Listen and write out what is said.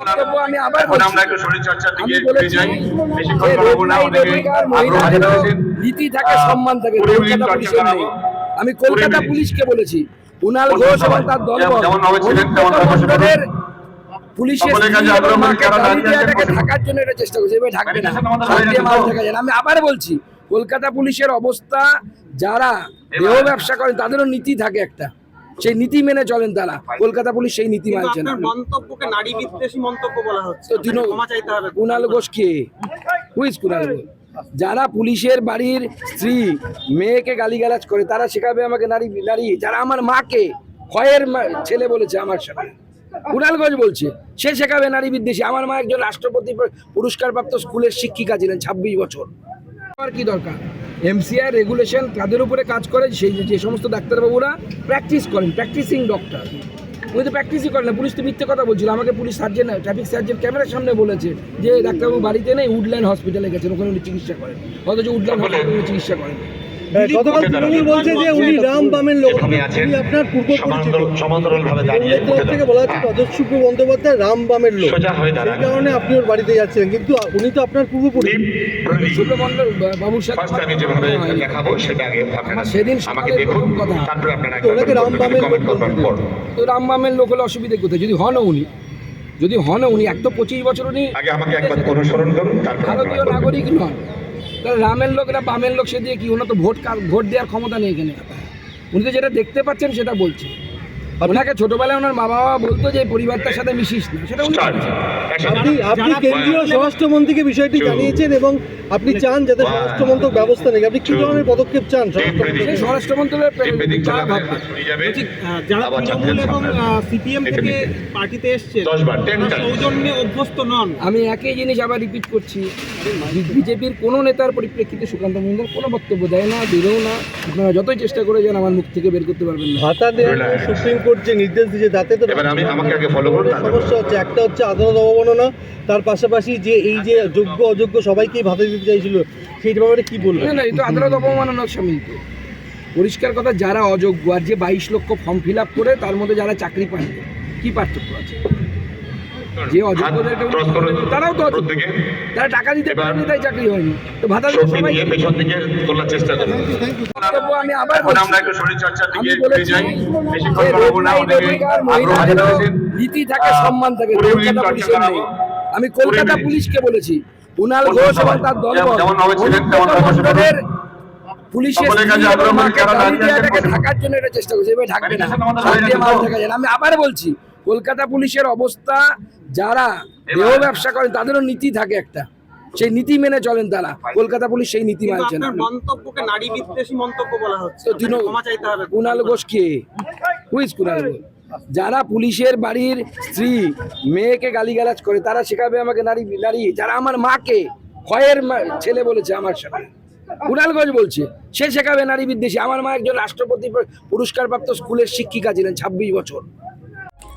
বক্তব্য আমি এখন আমরা একটু শরীর দিকে বলেছি যাই বেশিক্ষণ বলব না অনেকে আগ্রহ মহিলাদের নীতি থাকে সম্মান থাকে কলকাতা পুলিশের নেই। আমি কলকাতা পুলিশকে বলেছি কুণাল ঘোষ এবং তার দল যেমন- যেমন ভাবে ছিলেন তেমন ভাবে বসে মন্ডলের পুলিশের। ঢাকার জন্য এটা চেষ্টা করছে এবার ঢাকবে না। আমি আবার বলছি কলকাতা পুলিশের অবস্থা যারা দেহ ব্যবসা করেন তাদেরও নীতি থাকে একটা। সেই নীতি মেনে চলেন তারা। কলকাতা পুলিশ সেই নীতি মানছে না মন্তব্যকে নারী বিদ্বেষী মন্তব্য বলা হচ্ছে। তো কুণাল ঘোষ কে? হুইজ কুণাল ঘোষ? যারা পুলিশের বাড়ির স্ত্রী মেয়েকে গালিগালাজ করে তারা শেখাবে আমাকে নারী নারী। যারা আমার মাকে ক্ষয়ের ছেলে বলেছে আমার সাথে। কুণাল ঘোষ বলছে সে শেখাবে নারী বিদ্বেষী। আমার মা একজন রাষ্ট্রপতি পুরস্কারপ্রাপ্ত স্কুলের শিক্ষিকা ছিলেন ছাব্বিশ বছর। আমার কি দরকার? এমসিআই রেগুলেশন কাদের উপরে কাজ করে সেই যে- সমস্ত ডাক্তারবাবুরা প্র্যাকটিস করেন প্র্যাকটিসিং ডক্টর উনি তো প্র্যাকটিসই করেন না পুলিশ তো মিথ্যে কথা বলছিল। আমাকে পুলিশ সার্জেন ট্রাফিক সার্জেন ক্যামেরার সামনে বলেছে যে ডাক্তারবাবু বাড়িতে নেই উডল্যান্ড হসপিটালে গেছেন ওখানে উনি চিকিৎসা করেন। অথচ উডল্যান্ড হসপিটালে চিকিৎসা করেন। গতকাল তৃণমূল বলছে যে উনি রাম বামের লোক আছেন আপনার পূর্ব পরিচিত। দাঁড়িয়ে থেকে বলা হচ্ছে অজস্র বন্দ্যোপাধ্যায় রাম বামের লোক। সেই কারণে আপনি ওর বাড়িতে যাচ্ছিলেন কিন্তু উনি তো আপনার পূর্ব পরিচিত। সুব্রমণ্ডল বাবুর সাথে ফার্স্ট আমি যেভাবে দেখাবো সেটা আগে আপনারা সেদিন আমাকে দেখুন। তারপরে আপনারা ওনাকে রাম বামের লোক রামবামের হলে অসুবিধা কোথায়? যদি হন উনি যদি হন উনি এক তো পঁচিশ বছর উনি আগে আমাকে একবার অনুসরণ করুন ভারতীয় নাগরিক নন। তাহলে রামের লোক না বামের লোক সে দিয়ে কি? ওনার তো ভোট ভোট দেওয়ার ক্ষমতা নেই এখানে। উনি তো যেটা দেখতে পাচ্ছেন সেটা বলছে। ওনাকে ছোটবেলায় ওনার মা বাবা বলতো যে পরিবারটার সাথে মিশিস না। সেটা উনি। আপনি আপনি কেন্দ্রীয় স্বরাষ্ট্রমন্ত্রীকে বিষয়টি জানিয়েছেন এবং আপনি চান যাতে. স্বরাষ্ট্রমন্ত্রক ব্যবস্থা নেই। আপনি কি ধরনের পদক্ষেপ চান স্বরাষ্ট্র মন্ত্রণালয়ের যারা তৃণমূল এবং সিপিএম থেকে পার্টিতে এসছে। সৌজন্যে অভ্যস্ত নন। আমি একই জিনিস আবার রিপিট করছি। বিজেপির কোনো নেতার পরিপ্রেক্ষিতে সুকান্ত মন্ডল কোনো বক্তব্য দেয় না দিলেও না। আপনারা যতই চেষ্টা করে যান আমার মুখ থেকে বের করতে পারবেন না। ভাতা দেওয়ার সুপ্রিম কোর্ট যে নির্দেশ দিচ্ছে তাতে তো আমি আমাকে আগে ফলো করুন সমস্যা হচ্ছে একটা হচ্ছে আদালত অবমাননা তার পাশাপাশি যে এই যে যোগ্য অযোগ্য সবাইকেই ভাতে দিতে চাইছিল সেই ব্যাপারে কি বলব না না এই তো আদালত অবমাননার সামিল তো। পরিষ্কার কথা যারা অযোগ্য আর যে বাইশ লক্ষ ফর্ম ফিল আপ করে তার মধ্যে যারা চাকরি পায় কি পার্থক্য আছে? যে অযোগ্যদেরকে। তারাও তো তারা টাকা দিতে পারেনি তাই চাকরি হয়নি। তো ভাতা সবাই পেছন দিকে তোলার চেষ্টা করুন। আমি আবার আমরা একটু শরীর চর্চার দিকে বলেছি বেশিক্ষণ বলব না নীতি থাকে সম্মান থাকে আমি কলকাতা পুলিশকে বলেছি কুণাল ঘোষ এবং তার দল যেমন- যেমন ভাবে ছিলেন তেমন ভাবে বসে পড়ুন। পুলিশের সকলের কাছে স্ত্রী আগ্রহ এবং করে মাকে কারা গালি দাঁড়িয়ে দিয়ে আছেন এটাকে বসুন। ঢাকার জন্য এটা চেষ্টা করছে এবার ঢাকবে না। আমি আবার বলছি কলকাতা পুলিশের অবস্থা যারা দেহ ব্যবসা করেন তাদেরও নীতি থাকে একটা। সেই নীতি মেনে চলেন তারা। কলকাতা পুলিশ সেই নীতি মানছে না। মন্তব্যকে নারী বিদ্বেষী মন্তব্য বলা হচ্ছে। তো তৃণ- ক্ষমা চাইতে হবে। কুণাল ঘোষ কে? হুইজ কুণাল ঘোষ যারা পুলিশের বাড়ির স্ত্রী মেয়েকে গালিগালাজ করে তারা শেখাবে আমাকে নারী নারী। যারা আমার মাকে ক্ষয়ের মা- ছেলে বলেছে আমার সাথে। কুণাল ঘোষ বলছে সে শেখাবে নারী বিদ্বেষী। আমার মা একজন রাষ্ট্রপতি পুরস্কারপ্রাপ্ত স্কুলের শিক্ষিকা ছিলেন ছাব্বিশ বছর।